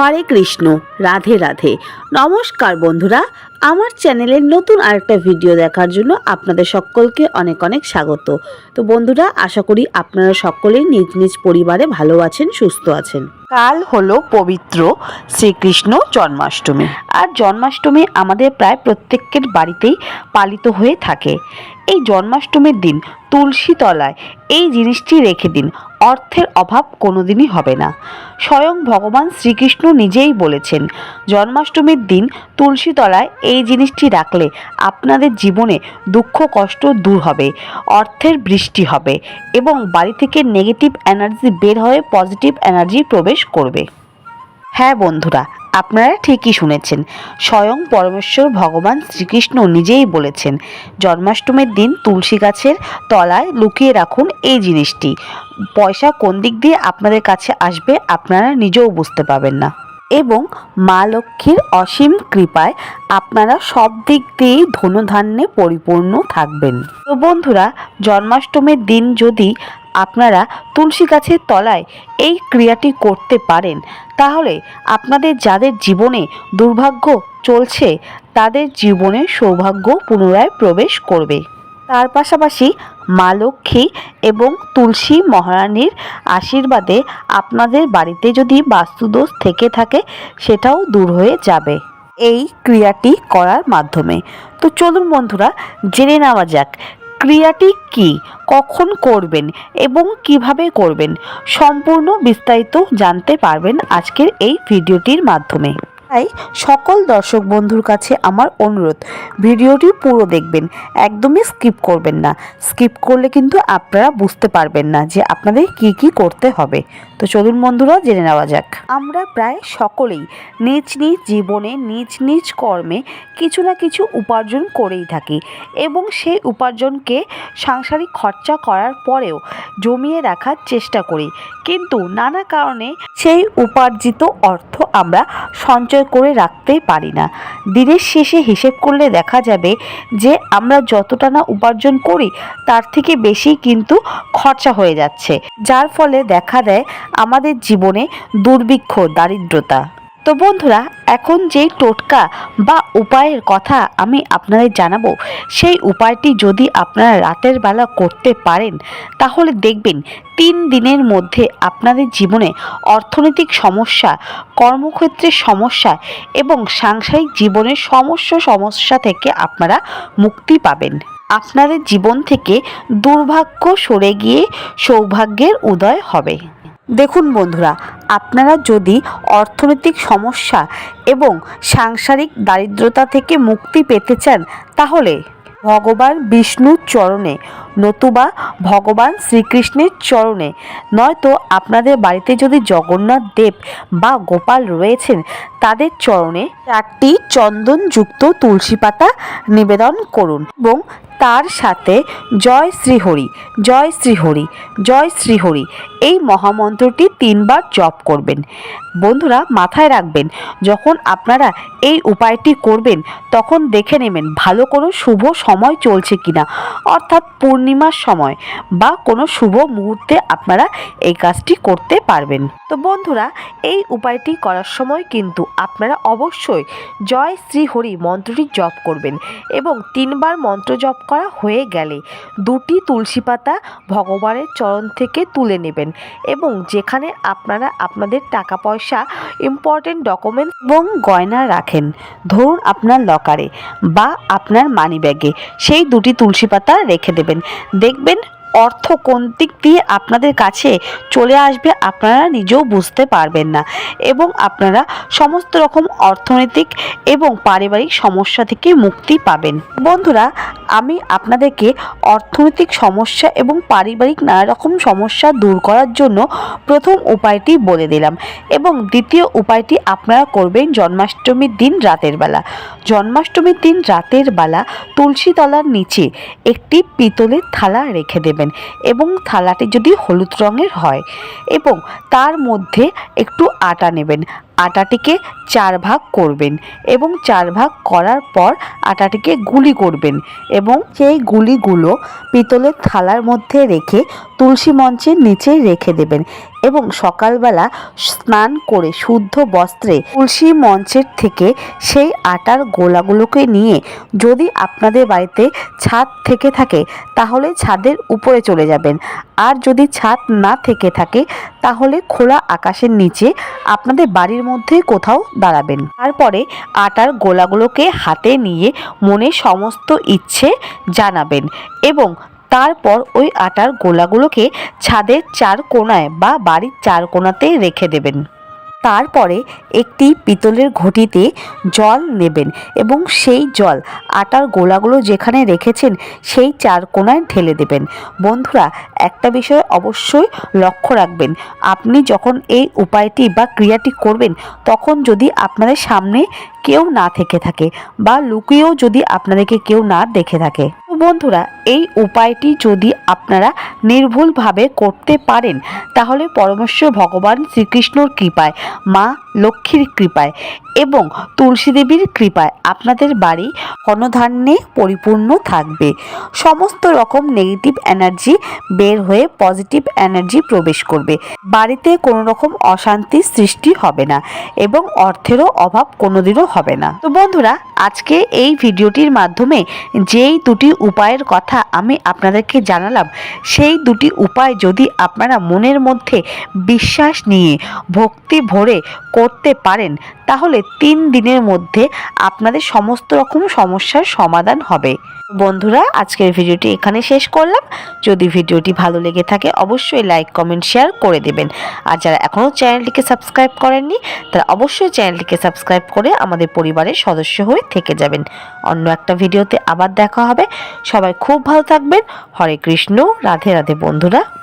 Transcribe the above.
হরে কৃষ্ণ রাধে রাধে। নমস্কার বন্ধুরা আমার চ্যানেলের নতুন আরেকটা ভিডিও দেখার জন্য আপনাদের সকলকে অনেক অনেক স্বাগত। তো বন্ধুরা, আশা করি আপনারা সকলেই নিজ নিজ পরিবারে ভালো আছেন, সুস্থ আছেন। কাল হলো পবিত্র শ্রীকৃষ্ণ জন্মাষ্টমী। আর জন্মাষ্টমী আমাদের প্রায় প্রত্যেকের বাড়িতেই পালিত হয়ে থাকে। এই জন্মাষ্টমীর দিন তুলসী তলায় এই জিনিসটি রেখে দিন। অর্থের অভাব কোনোদিনই হবে না। স্বয়ং ভগবান শ্রীকৃষ্ণ নিজেই বলেছেন, জন্মাষ্টমীর দিন তুলসী তলায় এই জিনিসটি রাখলে আপনাদের জীবনে দুঃখ, কষ্ট দূর হবে, অর্থের বৃষ্টি হবে এবং বাড়ি থেকে নেগেটিভ এনার্জি বের হয়ে পজিটিভ এনার্জি প্রবেশ করবে। হ্যাঁ বন্ধুরা, আপনারা ঠিকই শুনেছেন, স্বয়ং পরমেশ্বর ভগবান শ্রীকৃষ্ণ নিজেই বলেছেন, জন্মাষ্টমীর দিন তুলসী গাছের তলায় লুকিয়ে রাখুন এই জিনিসটি। পয়সা কোন দিক দিয়ে আপনাদের কাছে আসবে আপনারা নিজেও বুঝতে পারবেন না। এবং মা লক্ষ্মীর অসীম কৃপায় আপনারা সব দিক দিয়েই ধনধান্যে পরিপূর্ণ থাকবেন। তো বন্ধুরা, জন্মাষ্টমীর দিন যদি আপনারা তুলসী গাছের তলায় এই ক্রিয়াটি করতে পারেন, তাহলে আপনাদের যাদের জীবনে দুর্ভাগ্য চলছে, তাদের জীবনে সৌভাগ্য পুনরায় প্রবেশ করবে। তার পাশাপাশি মা লক্ষ্মী এবং তুলসী মহারানীর আশীর্বাদে আপনাদের বাড়িতে যদি বাস্তুদোষ থেকে থাকে, সেটাও দূর হয়ে যাবে। এই ক্রিয়াটি করার মাধ্যমে। তো চলুন বন্ধুরা, জেনে নেওয়া যাক, ক্রিয়াটি কি, কখন করবেন এবং কীভাবে করবেন, সম্পূর্ণ বিস্তারিত জানতে পারবেন আজকের এই ভিডিওটির মাধ্যমে। তাই সকল দর্শক বন্ধুর কাছে আমার অনুরোধ, ভিডিওটি পুরো দেখবেন, একদমই স্কিপ করবেন না। স্কিপ করলে কিন্তু আপনারা বুঝতে পারবেন না যে আপনাদের কি কি করতে হবে। তো চলুন বন্ধুরা, জেনে নেওয়া যাক। আমরা প্রায় সকলেই নিজ নিজ জীবনে, নিজ নিজ কর্মে কিছু না কিছু উপার্জন করেই থাকি এবং সেই উপার্জনকে সাংসারিক খরচা করার পরেও জমিয়ে রাখার চেষ্টা করি। কিন্তু নানা কারণে সেই উপার্জিত অর্থ আমরা সঞ্চয় করে রাখতেই পারি না। দিনের শেষে হিসেব করলে দেখা যাবে যে আমরা যতটা না উপার্জন করি, তার থেকে বেশি কিন্তু খরচা হয়ে যাচ্ছে। যার ফলে দেখা দেয় আমাদের জীবনে দুর্ভিক্ষ, দারিদ্রতা। তো বন্ধুরা, এখন যেই টোটকা বা উপায়ের কথা আমি আপনাদের জানাব, সেই উপায়টি যদি আপনারা রাতের বেলা করতে পারেন, তাহলে দেখবেন তিন দিনের মধ্যে আপনাদের জীবনে অর্থনৈতিক সমস্যা, কর্মক্ষেত্রের সমস্যা এবং সাংসারিক জীবনের সমস্ত সমস্যা থেকে আপনারা মুক্তি পাবেন। আপনাদের জীবন থেকে দুর্ভাগ্য সরে গিয়ে সৌভাগ্যের উদয় হবে। দেখুন বন্ধুরা, আপনারা যদি অর্থনৈতিক সমস্যা এবং সাংসারিক দারিদ্রতা থেকে মুক্তি পেতে চান, তাহলে ভগবান বিষ্ণুর চরণে নতুবা ভগবান শ্রীকৃষ্ণের চরণে। নয়তো আপনাদের বাড়িতে যদি জগন্নাথ দেব বা গোপাল রয়েছেন, তাদের চরণে চারটি চন্দনযুক্ত তুলসী পাতা নিবেদন করুন এবং তার সাথে জয় শ্রীহরি জয় শ্রীহরি জয় শ্রীহরি। এই মহামন্ত্রটি তিনবার জপ করবেন। বন্ধুরা, মাথায় রাখবেন, যখন আপনারা এই উপায়টি করবেন, তখন দেখে নেবেন ভালো কোনো শুভ সময় চলছে কিনা। অর্থাৎ পূর্ণিমার সময় বা কোনো শুভ মুহূর্তে আপনারা এই কাজটি করতে পারবেন। তো বন্ধুরা, এই উপায়টি করার সময় কিন্তু আপনারা অবশ্যই জয় শ্রী হরি মন্ত্রটি জপ করবেন এবং তিনবার মন্ত্র জপ করা হয়ে গেলে দুটি তুলসী পাতা ভগবানের চরণ থেকে তুলে নেবেন এবং যেখানে আপনারা আপনাদের টাকা পয়সা ইম্পর্টেন্ট ডকুমেন্ট এবং গয়না রাখেন, ধরুন আপনার লকারে বা আপনার মানি ব্যাগে সেই দুটি তুলসী পাতা রেখে দেবেন। দেখবেন অর্থ কোন দিক দিয়ে আপনাদের কাছে চলে আসবে আপনারা নিজেও বুঝতে পারবেন না এবং আপনারা সমস্ত রকম অর্থনৈতিক এবং পারিবারিক সমস্যা থেকে মুক্তি পাবেন। বন্ধুরা আমি আপনাদেরকে অর্থনৈতিক সমস্যা এবং পারিবারিক নানা রকম সমস্যা দূর করার জন্য প্রথম উপায়টি বলে দিলাম এবং দ্বিতীয় উপায়টি আপনারা করবেন জন্মাষ্টমীর দিন রাতের বেলা। জন্মাষ্টমীর দিন রাতের বেলা তুলসী তলার নিচে একটি পিতলের থালা রেখে দেবেন এবং থালাটি যদি হলুদ রঙের হয় এবং তার মধ্যে একটু আটা নেবেন। আটাটিকে চার ভাগ করবেন এবং চার ভাগ করার পর আটাটিকে গুলি করবেন এবং সেই গুলিগুলো পিতলের থালার মধ্যে রেখে তুলসী মঞ্চের নিচে রেখে দেবেন। এবং সকালবেলা স্নান করে শুদ্ধ বস্ত্রে তুলসী মঞ্চের থেকে সেই আটার গোলাগুলোকে নিয়ে যদি আপনাদের বাড়িতে ছাদ থেকে থাকে, তাহলে ছাদের উপরে চলে যাবেন। আর যদি ছাদ না থেকে থাকে, তাহলে খোলা আকাশের নিচে আপনাদের বাড়ির মধ্যে কোথাও দাঁড়াবেন। তারপরে আটার গোলাগুলোকে হাতে নিয়ে মনে সমস্ত ইচ্ছে জানাবেন এবং তারপর ওই আটার গোলাগুলোকে ছাদের চার কোণায় বা বাড়ির চার কোণাতে রেখে দেবেন। তারপরে একটি পিতলের ঘটিতে জল নেবেন এবং সেই জল আটার গোলাগুলো যেখানে রেখেছেন সেই চার কোণায় ঢেলে দেবেন। বন্ধুরা, একটা বিষয় অবশ্যই লক্ষ্য রাখবেন। আপনি যখন এই উপায়টি বা ক্রিয়াটি করবেন, তখন যদি আপনাদের সামনে কেউ না থেকে থাকে বা লুকিয়েও যদি আপনাদেরকে কেউ না দেখে থাকে। বন্ধুরা এই উপায়টি যদি আপনারা নির্ভুলভাবে করতে পারেন, তাহলে পরমেশ্বর ভগবান শ্রীকৃষ্ণর কৃপায়, মা লক্ষ্মীর কৃপায় এবং তুলসী দেবীর কৃপায় আপনাদের বাড়ি ধনধান্যে পরিপূর্ণ থাকবে। সমস্ত রকম নেগেটিভ এনার্জি বের হয়ে পজিটিভ এনার্জি প্রবেশ করবে। বাড়িতে কোনো রকম অশান্তির সৃষ্টি হবে না এবং অর্থেরও অভাব কোনোদিনও হবে না। তো বন্ধুরা, আজকে এই ভিডিওটির মাধ্যমে যেই দুটি উপায়ের কথা আমি আপনাদেরকে জানালাম, সেই দুটি উপায় যদি আপনারা মনের মধ্যে বিশ্বাস নিয়ে ভক্তি ভরে করতে পারেন, তাহলে তিন দিনের মধ্যে আপনাদের সমস্ত রকম সমস্যার সমাধান হবে। বন্ধুরা, আজকের ভিডিওটি এখানে শেষ করলাম। যদি ভিডিওটি ভালো লেগে থাকে, অবশ্যই লাইক, কমেন্ট, শেয়ার করে দেবেন। আর যারা এখনও চ্যানেলটিকে সাবস্ক্রাইব করেননি, তারা অবশ্যই চ্যানেলটিকে সাবস্ক্রাইব করে আমাদের পরিবারের সদস্য হয়ে থেকে যাবেন। অন্য একটা ভিডিওতে আবার দেখা হবে। সবাই খুব ভালো থাকবেন। হরে কৃষ্ণ, রাধে রাধে বন্ধুরা।